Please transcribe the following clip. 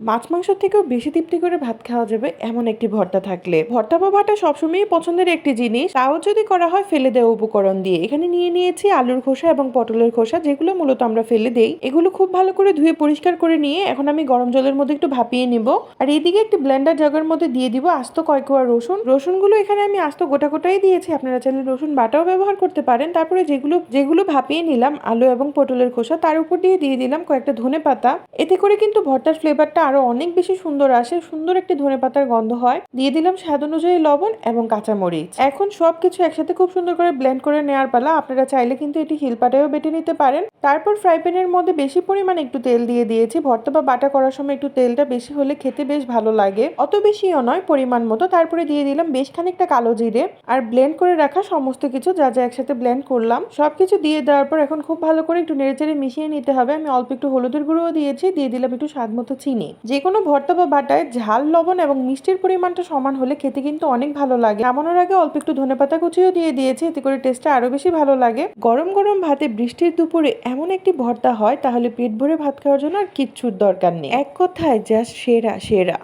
মাছ মাংস থেকেও বেশি তৃপ্তি করে ভাত খাওয়া যাবে এমন একটি ভর্তা থাকলে। ভর্তা বা ভাটা সবসময়ই পছন্দের একটি জিনিস। তাও যদি করা হয় ফেলে দেওয়া উপকরণ দিয়ে। এখানে নিয়ে নিয়েছি আলুর খোসা এবং পটলের খোসা, যেগুলো মূলত আমরা ফেলে দেই। এগুলো খুব ভালো করে ধুয়ে পরিষ্কার করে নিয়ে এখন আমি গরম জলের মধ্যে একটু ভাপিয়ে নিব। আর এদিকে একটি ব্লেন্ডার জাগার মধ্যে দিয়ে দিব আস্ত কয় কোয়া রসুন। রসুনগুলো এখানে আমি আস্ত গোটা গোটাই দিয়েছি। আপনারা চাইলে রসুন বাটাও ব্যবহার করতে পারেন। তারপরে যেগুলো যেগুলো ভাপিয়ে নিলাম, আলু এবং পটলের খোসা, তার উপর দিয়ে দিয়ে দিলাম কয়েকটা ধনে পাতা এতে করে কিন্তু ভর্তার ফ্লেভারটা আরও অনেক বেশি সুন্দর আসে, সুন্দর একটি ধনে পাতার গন্ধ হয়। দিয়ে দিলাম স্বাদ অনুযায়ী লবণ এবং কাঁচামরিচ। এখন সবকিছু একসাথে খুব সুন্দর করে ব্লেন্ড করে নেওয়ার পালা। আপনারা চাইলে কিন্তু এটি হিল হিলপাটায়ও বেটে নিতে পারেন। তারপর ফ্রাই প্যানের মধ্যে বেশি পরিমাণে একটু তেল দিয়ে দিয়েছি। ভর্তা বা বাটা করার সময় একটু তেলটা বেশি হলে খেতে বেশ ভালো লাগে। অত বেশিও নয়, পরিমাণ মতো। তারপরে দিয়ে দিলাম বেশ খানিকটা কালো জিরে। আর ব্লেন্ড করে রাখা সমস্ত কিছু যা যা একসাথে ব্লেন্ড করলাম, সবকিছু দিয়ে দেওয়ার পর এখন খুব ভালো করে একটু নেড়েচেড়ে মিশিয়ে নিতে হবে। আমি অল্প একটু হলুদের গুঁড়োও দিয়েছি। দিয়ে দিলাম একটু স্বাদ মতো চিনি। যে কোনো ভর্তা বা বাটায় ঝাল, লবণ এবং মিষ্টির পরিমাণটা সমান হলে খেতে কিন্তু অনেক ভালো লাগে। নামানোর আগে অল্প একটু ধনে পাতা কুচিও দিয়ে দিয়েছে, এতে করে টেস্টটা আরও বেশি ভালো লাগে। গরম গরম ভাতে বৃষ্টির দুপুরে এমন একটি ভর্তা হয়, তাহলে পেট ভরে ভাত খাওয়ার জন্য আর কিচ্ছুর দরকার নেই। এক কথায় জাস্ট সেরা সেরা।